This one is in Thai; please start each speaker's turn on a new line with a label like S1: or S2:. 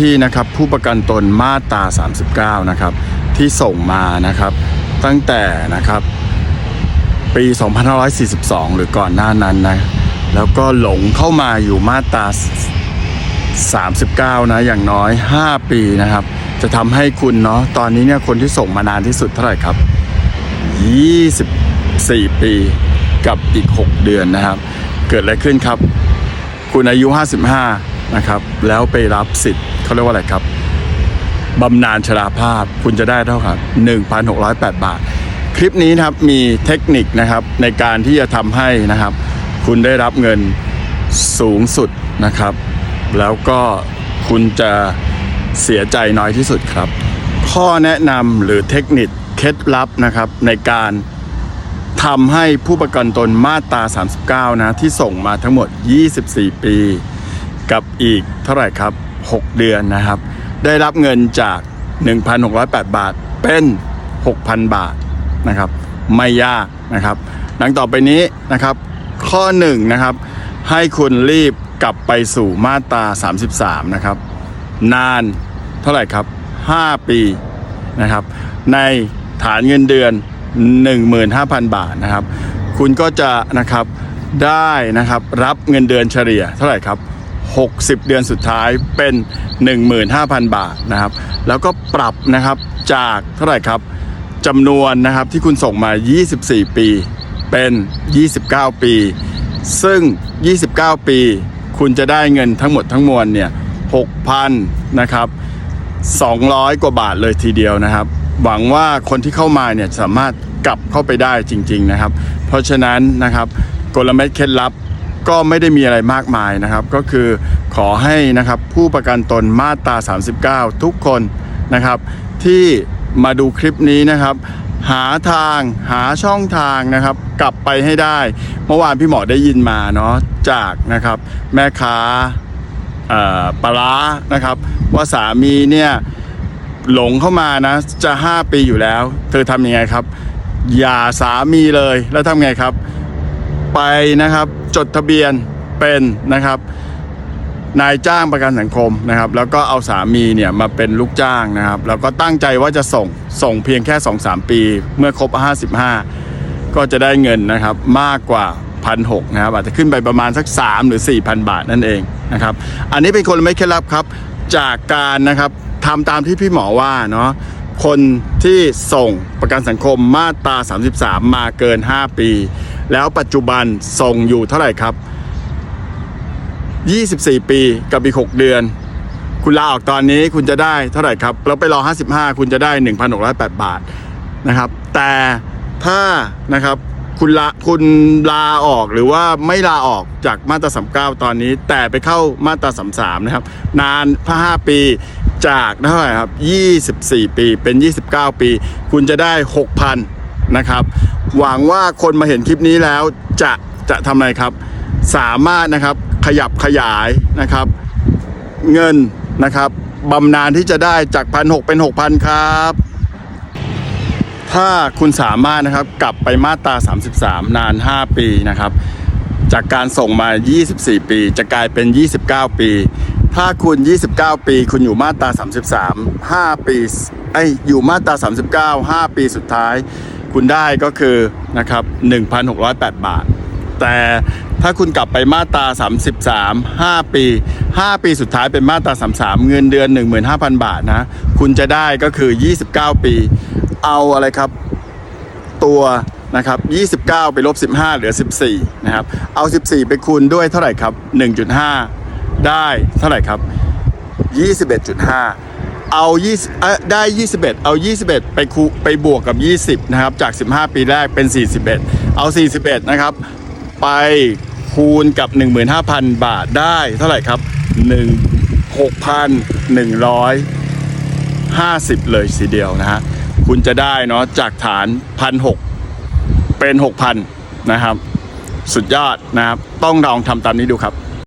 S1: ที่นะครับผู้ประกันตนมาตรา 39 นะครับที่ส่งมานะครับตั้งแต่นะครับปี 2542 หรือก่อนหน้านั้นนะแล้วก็หลงเข้ามาอยู่มาตรา 39 นะอย่างน้อย 5 ปีนะครับ จะทำให้คุณเนาะตอนนี้เนี่ยคนที่ส่งมานานที่สุดเท่าไหร่ครับ 24 ปีกับอีก 6 เดือนนะครับ เกิดอะไรขึ้นครับ คุณอายุ 55 นะครับ แล้วไปรับสิทธิ์เขาเรียกว่าอะไรครับบำนาญชราภาพคุณจะได้เท่ากับ1,608 บาท คลิปนี้นะครับมีเทคนิคนะครับในการที่จะทำให้นะครับ คุณได้รับเงินสูงสุดนะครับ แล้วก็คุณจะเสียใจน้อยที่สุดครับ ข้อแนะนำหรือเทคนิคเคล็ดลับนะครับ ในการทำให้ผู้ประกันตนมาตรา 39 นะ ที่ส่งมาทั้งหมด 24 ปี กับอีกเท่าไหร่ครับ 6 เดือนนะครับ ได้รับเงินจาก 1,608 บาทเป็น 6,000 บาทนะครับ ไม่ยากนะครับ ดังต่อไปนี้นะครับ ข้อ1นะครับ ให้คุณรีบกลับไปสู่มาตรา 33 นะครับ นานเท่าไหร่ครับ 5 ปีนะครับ ในฐานเงินเดือน 15,000 บาทนะครับ คุณก็จะนะครับได้นะครับรับเงินเดือนเฉลี่ยเท่าไหร่ครับ 60 เดือนสุดท้ายเป็น 15,000 บาทนะครับ แล้วก็ปรับนะครับจากเท่าไหร่ครับจำนวนนะครับที่คุณส่งมา 24 ปีเป็น 29 ปี ซึ่ง 29 ปี คุณจะได้เงินทั้งหมดทั้งมวลเนี่ย6,000นะครับ200 กว่าบาทเลยทีเดียวนะครับ หวังว่าคนที่เข้ามาเนี่ยสามารถกลับเข้าไปได้จริง ๆนะครับ เพราะฉะนั้นนะครับกลเม็ดเคล็ดลับ ก็ไม่ได้มีอะไรมากมายนะครับ ก็คือขอให้นะครับผู้ประกันตนมาตรา 39 ทุกคนนะครับ ที่มาดูคลิปนี้นะครับ หาทางหาช่องทางนะครับ กลับไปให้ได้ เมื่อวานพี่หมอได้ยินมาเนาะจากนะครับ แม่ค้าเอ่อปลาร้านะครับ ว่าสามีเนี่ยหลงเข้ามานะจะ 5 ปีอยู่แล้ว เธอทำยังไงครับ อย่าสามีเลยแล้วทำไงครับ ไปนะครับ จดทะเบียนเป็นนะครับ นายจ้างประกันสังคมนะครับ แล้วก็เอาสามีเนี่ยมาเป็นลูกจ้างนะครับ แล้วก็ตั้งใจว่าจะส่งส่งเพียงแค่ 2-3 ปี เมื่อครบ 55 ก็จะได้เงินนะครับมากกว่าพันหกนะครับอาจจะขึ้นไปประมาณสัก 3 หรือ 4,000 บาทนั่นเองนะครับอันนี้เป็นคนไม่เคล็ดลับครับจากการนะครับทำตามที่พี่หมอว่าเนาะคนที่ส่งประกันสังคมมาตรา 33 มาเกิน 5 ปี แล้วปัจจุบันส่งอยู่เท่าไหร่ครับ 24 ปีกับอีก 6 เดือน คุณลาออกตอนนี้คุณจะได้เท่าไหร่ครับ แล้วไปรอ 55 คุณจะได้ 1,608 บาทนะครับ แต่ถ้านะครับคุณลาคุณลาออกหรือว่าไม่ลาออกจากมาตรา 39 ตอนนี้ แต่ไปเข้ามาตรา 33 นะครับ นานพ5ปีจากเท่าไหร่ครับ 24 ปีเป็น 29 ปี คุณจะได้ 6,000 นะครับ หวังว่าคนมาเห็นคลิปนี้แล้วจะจะทำอะไรครับ สามารถนะครับขยับขยายนะครับ เงินนะครับบำนาญที่จะได้จากพันหเป็น 6,000 ครับ ถ้าคุณสามารถนะครับกลับไปมาตรา 33 นาน 5 ปีนะครับ จากการส่งมา 24 ปี จะกลายเป็น 29 ปี ถ้าคุณ 29 ปี คุณอยู่มาตรา 33 5 ปีไออยู่มาตรา 39 5 ปีสุดท้าย คุณได้ก็คือนะครับ1,608 บาท แต่ถ้าคุณกลับไปมาตรา 33 5 ปี 5 ปีสุดท้ายเป็นมาตรา 33 เงินเดือน 15,000 บาทนะ คุณจะได้ก็คือ 29 ปี เอาอะไรครับ ตัวนะครับ 29 ไปลบ 15 เหลือ 14 นะครับ เอา 14 ไปคูณด้วยเท่าไหร่ครับ 1.5 ได้เท่าไหร่ครับ 21.5 เอา 20เอ่อได้ 21 เอา 21 ไปคูไปบวกกับ 20 นะครับ จาก 15 ปีแรกเป็น 41 เอา 41 นะครับ ไปคูณกับ 15,000 บาทได้เท่าไหร่ครับ 1 6,150 เลยทีเดียวนะฮะ คุณจะได้เนาะจากฐานพันหเป็น 6,000 นะครับ สุดยอดนะครับ ต้องลองทำตามนี้ดูครับ